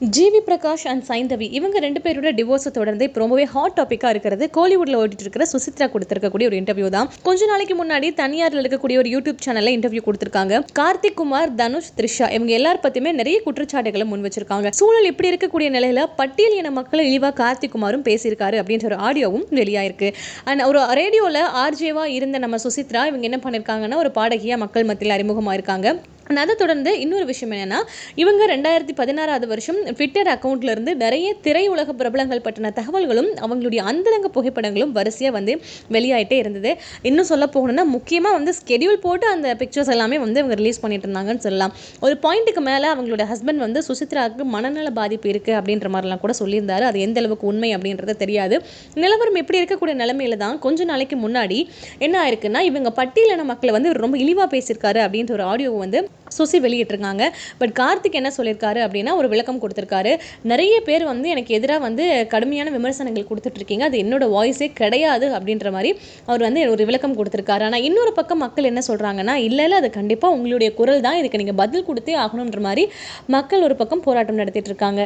GV Prakash and Saindhavi இவங்க ரெண்டு பேரோட டிவோர்ஸை தொடர்ந்து இப்போ ரொம்பவே ஹாட் டாப்பிக்காக இருக்கிறது. கோலிவுட்ல ஓடிட்டு இருக்கிற சுசித்ரா கொடுத்துருக்கக்கூடிய ஒரு இன்டர்வியூ தான். கொஞ்ச நாளைக்கு முன்னாடி தனியாரில் இருக்கக்கூடிய ஒரு யூடியூப் சேனல்ல இன்டர்வியூ கொடுத்துருக்காங்க. கார்த்திக் குமார் தனுஷ் த்ரிஷா இவங்க எல்லார் பத்தியுமே நிறைய குற்றச்சாட்டுகளை முன் வச்சிருக்காங்க. சூழல் இப்படி இருக்கக்கூடிய நிலையில பட்டியல் இன மக்களை இழிவா கார்த்திக் குமாரும் பேசியிருக்காரு அப்படின்ற ஒரு ஆடியோவும் வெளியாயிருக்கு. அண்ட் ஒரு ரேடியோவில் ஆர்ஜேவா இருந்த நம்ம சுசித்ரா இவங்க என்ன பண்ணியிருக்காங்கன்னா ஒரு பாடகியா மக்கள் மத்தியில் அறிமுகமாக இருக்காங்க அதை தொடர்ந்து இன்னொரு விஷயம் என்னென்னா இவங்க ரெண்டாயிரத்தி பதினாறாவது வருஷம் ட்விட்டர் அக்கௌண்ட்லேருந்து நிறைய திரையுலக பிரபலங்கள் பற்றின தகவல்களும் அவங்களுடைய அந்தரங்க புகைப்படங்களும் வரிசையாக வந்து வெளியாகிட்டே இருந்தது. இன்னும் சொல்ல போகணும்னா முக்கியமாக வந்து ஸ்கெடியூல் போட்டு அந்த பிக்சர்ஸ் எல்லாமே வந்து இவங்க ரிலீஸ் பண்ணிட்டு இருந்தாங்கன்னு சொல்லலாம். ஒரு பாயிண்ட்டுக்கு மேலே அவங்களோட ஹஸ்பண்ட் வந்து சுசித்ராவுக்கு மனநல பாதிப்பு இருக்குது அப்படின்ற மாதிரிலாம் கூட சொல்லியிருந்தாரு. அது எந்த அளவுக்கு உண்மை அப்படின்றது தெரியாது. நிலவரம் எப்படி இருக்கக்கூடிய நிலைமையில தான் கொஞ்ச நாளைக்கு முன்னாடி என்ன ஆயிருக்குன்னா இவங்க பட்டியலின மக்களை வந்து ரொம்ப இழிவாக பேசியிருக்காரு அப்படின்ற ஒரு ஆடியோ வந்து சுசி வெளியிட்டிருக்காங்க. பட் கார்த்திக் என்ன சொல்லியிருக்காரு அப்படின்னா ஒரு விளக்கம் கொடுத்துருக்காரு. நிறைய பேர் வந்து எனக்கு எதிராக வந்து கடுமையான விமர்சனங்கள் கொடுத்துட்ருக்கீங்க. அது என்னோட வாய்ஸே கிடையாது அப்படின்ற மாதிரி அவர் வந்து ஒரு விளக்கம் கொடுத்துருக்காரு. ஆனால் இன்னொரு பக்கம் மக்கள் என்ன சொல்கிறாங்கன்னா இல்லை இல்லை அது கண்டிப்பாக உங்களுடைய குரல் தான். இதுக்கு நீங்கள் பதில் கொடுத்தே ஆகணுன்ற மாதிரி மக்கள் ஒரு பக்கம் போராட்டம் நடத்திட்டு இருக்காங்க